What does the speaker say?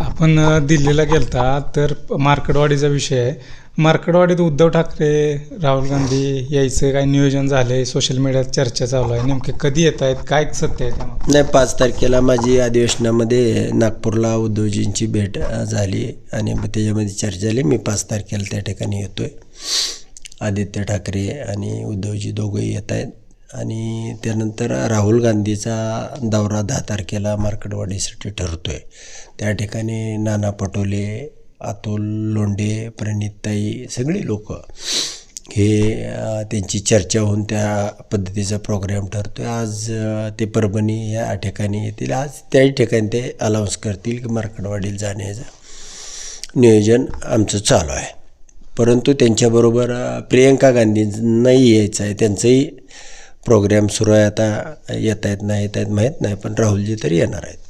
आपण दिल्लीला गेलता तर मार्कडवाडीचा विषय आहे. मार्कडवाडीत उद्धव ठाकरे राहुल गांधी यायचं काय नियोजन झालंय? सोशल मीडियात चर्चा चालू आहे. नेमके कधी येत आहेत? काय सत्य आहे नाही पाच तारखेला माझी अधिवेशनामध्ये नागपूरला उद्धवजींची भेट झाली आणि मग त्याच्यामध्ये चर्चा झाली. मी पाच तारखेला त्या ठिकाणी येतो आहे आदित्य ठाकरे आणि उद्धवजी दोघंही येत आहेत. आणि त्यानंतर राहुल गांधीचा दौरा दहा तारखेला मार्कडवाडीसाठी ठरतो आहे त्या ठिकाणी नाना पटोले अतुल लोंढे प्रणितताई सगळी लोक हे त्यांची चर्चा होऊन त्या पद्धतीचा प्रोग्राम ठरतो आहे आज ते परभणी या ठिकाणी येतील. आज त्याही ठिकाणी ते अलाउन्स करतील की मार्कडवाडीला जाण्याचं नियोजन आमचं चालू आहे. परंतु त्यांच्याबरोबर प्रियंका गांधींनाही यायचं आहे. त्यांचंही प्रोग्रॅम सुरू आहे आता येत आहेत नाही येत आहेत माहीत नाही पण राहुलजी तरी येणार आहेत.